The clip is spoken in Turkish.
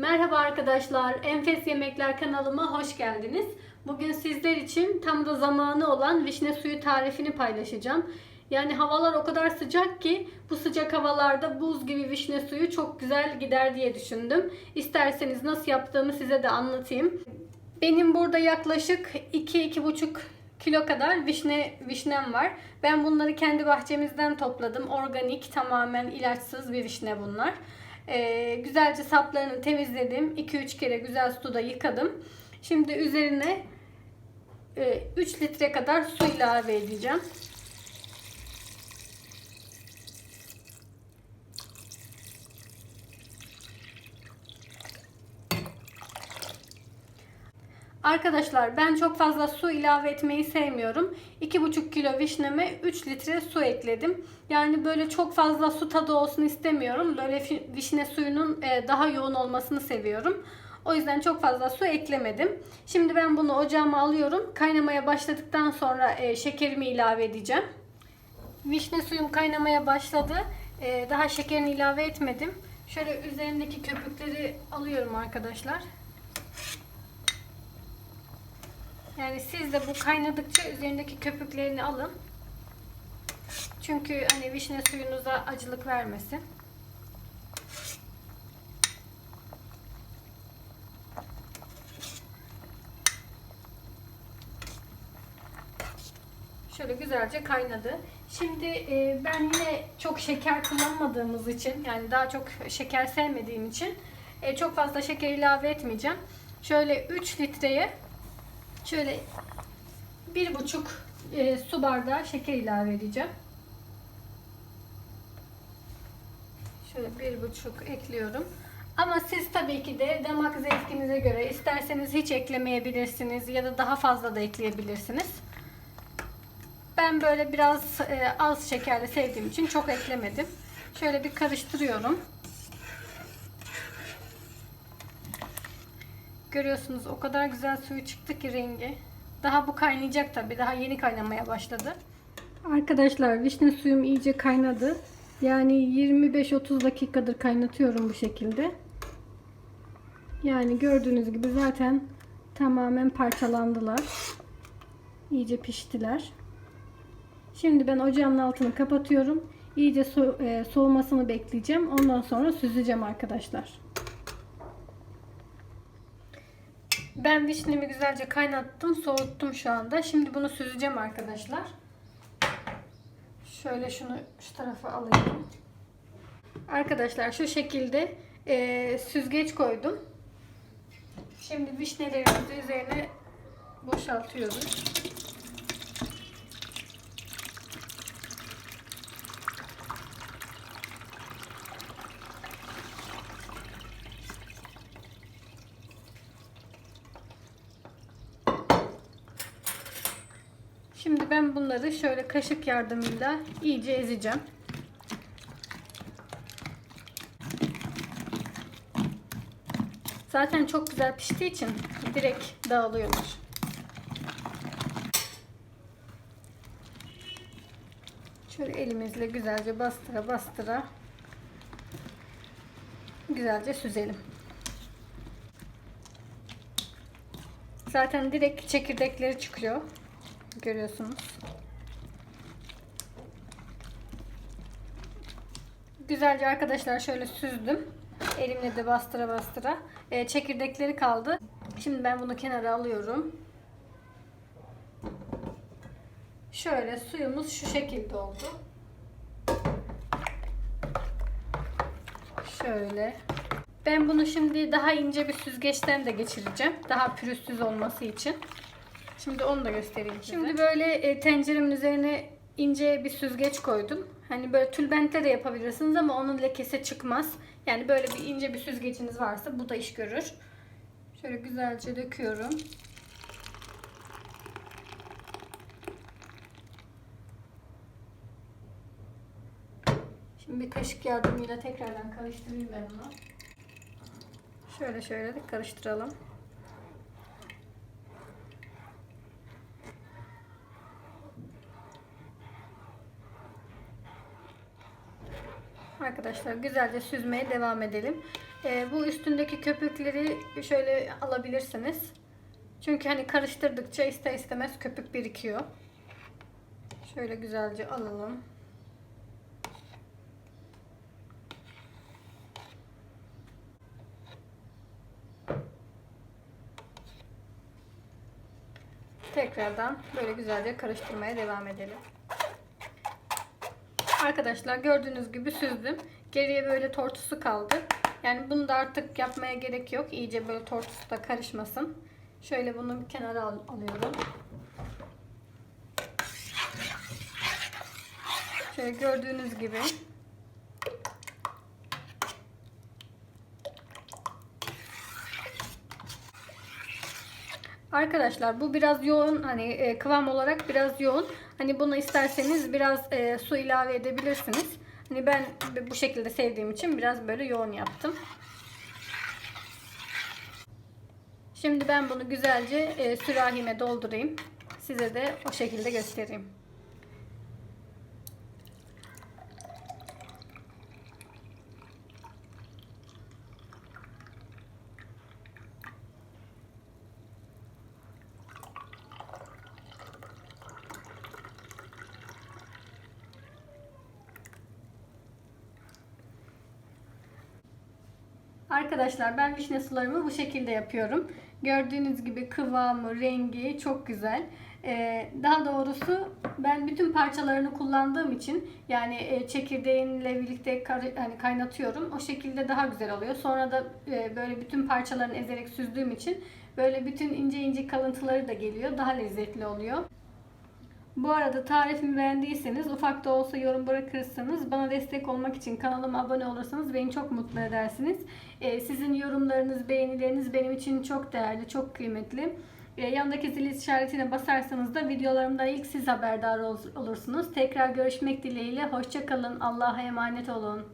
Merhaba arkadaşlar, Enfes Yemekler kanalıma hoş geldiniz. Bugün sizler için tam da zamanı olan vişne suyu tarifini paylaşacağım. Yani havalar o kadar sıcak ki bu sıcak havalarda buz gibi vişne suyu çok güzel gider diye düşündüm. İsterseniz nasıl yaptığımı size de anlatayım. Benim burada yaklaşık 2-2,5 kilo kadar vişne vişnem var. Ben bunları kendi bahçemizden topladım. Organik, tamamen ilaçsız bir vişne bunlar. Ee, güzelce saplarını temizledim. 2-3 kere güzel suda yıkadım. Şimdi üzerine e, 3 litre kadar su ilave edeceğim. Arkadaşlar ben çok fazla su ilave etmeyi sevmiyorum. 2,5 kilo vişneme 3 litre su ekledim. Yani böyle çok fazla su tadı olsun istemiyorum. Böyle vişne suyunun e, daha yoğun olmasını seviyorum. O yüzden çok fazla su eklemedim. Şimdi ben bunu ocağıma alıyorum. Kaynamaya başladıktan sonra e, şekerimi ilave edeceğim. Vişne suyum kaynamaya başladı. E, Daha şekerini ilave etmedim. Şöyle üzerindeki köpükleri alıyorum arkadaşlar. Yani siz de bu kaynadıkça üzerindeki köpüklerini alın. Çünkü hani vişne suyunuza acılık vermesin. Şöyle güzelce kaynadı. Şimdi e, ben yine çok şeker kullanmadığımız için yani daha çok şeker sevmediğim için e, çok fazla şeker ilave etmeyeceğim. Şöyle 3 litreye Şöyle bir buçuk e, su bardağı şeker ilave edeceğim. Şöyle bir buçuk ekliyorum. Ama siz tabii ki de damak zevkinize göre isterseniz hiç eklemeyebilirsiniz ya da daha fazla da ekleyebilirsiniz. Ben böyle biraz e, az şekerli sevdiğim için çok eklemedim. Şöyle bir karıştırıyorum. Görüyorsunuz o kadar güzel suyu çıktı ki rengi. Daha bu kaynayacak tabi. Daha yeni kaynamaya başladı. Arkadaşlar vişne suyum iyice kaynadı. Yani 25-30 dakikadır kaynatıyorum bu şekilde. Yani gördüğünüz gibi zaten tamamen parçalandılar. İyice piştiler. Şimdi ben ocağın altını kapatıyorum. İyice so e, soğumasını bekleyeceğim. Ondan sonra süzeceğim arkadaşlar. Ben vişnemi güzelce kaynattım, soğuttum şu anda. Şimdi bunu süzeceğim arkadaşlar. Şöyle şunu şu tarafa alayım. Arkadaşlar şu şekilde e, süzgeç koydum. Şimdi vişnelerimizi üzerine boşaltıyoruz. Ben bunları şöyle kaşık yardımıyla iyice ezeceğim. Zaten çok güzel piştiği için direkt dağılıyorlar. Şöyle elimizle güzelce bastıra bastıra güzelce süzelim. Zaten direkt çekirdekleri çıkıyor. Görüyorsunuz. Güzelce arkadaşlar şöyle süzdüm. Elimle de bastıra bastıra. Ee, çekirdekleri kaldı. Şimdi ben bunu kenara alıyorum. Şöyle suyumuz şu şekilde oldu. Şöyle. Ben bunu şimdi daha ince bir süzgeçten de geçireceğim. Daha pürüzsüz olması için. Şimdi onu da göstereyim size. Şimdi böyle e, tenceremin üzerine ince bir süzgeç koydum. Hani böyle tülbentle de yapabilirsiniz ama onun lekesi çıkmaz. Yani böyle bir ince bir süzgeciniz varsa bu da iş görür. Şöyle güzelce döküyorum. Şimdi bir kaşık yardımıyla tekrardan karıştırayım ben onu. Şöyle şöyle de karıştıralım. Arkadaşlar güzelce süzmeye devam edelim. Ee, bu üstündeki köpükleri şöyle alabilirsiniz. Çünkü hani karıştırdıkça ister istemez köpük birikiyor. Şöyle güzelce alalım. Tekrardan böyle güzelce karıştırmaya devam edelim. Arkadaşlar gördüğünüz gibi süzdüm. Geriye böyle tortusu kaldı. Yani bunu da artık yapmaya gerek yok. İyice böyle tortusu da karışmasın. Şöyle bunu bir kenara al- alıyorum. Şöyle gördüğünüz gibi Arkadaşlar bu biraz yoğun hani e, kıvam olarak biraz yoğun. Hani bunu isterseniz biraz e, su ilave edebilirsiniz. Hani ben bu şekilde sevdiğim için biraz böyle yoğun yaptım. Şimdi ben bunu güzelce e, sürahime doldurayım. Size de o şekilde göstereyim. Arkadaşlar ben vişne sularımı bu şekilde yapıyorum. Gördüğünüz gibi kıvamı, rengi çok güzel. Ee, daha doğrusu ben bütün parçalarını kullandığım için yani e, çekirdeğinle birlikte hani kaynatıyorum. O şekilde daha güzel oluyor. Sonra da e, böyle bütün parçalarını ezerek süzdüğüm için böyle bütün ince ince kalıntıları da geliyor. Daha lezzetli oluyor. Bu arada tarifimi beğendiyseniz ufak da olsa yorum bırakırsanız bana destek olmak için kanalıma abone olursanız beni çok mutlu edersiniz. Ee, sizin yorumlarınız, beğenileriniz benim için çok değerli, çok kıymetli. Ee, yanındaki zil işaretine basarsanız da videolarımdan ilk siz haberdar ol- olursunuz. Tekrar görüşmek dileğiyle. Hoşçakalın. Allah'a emanet olun.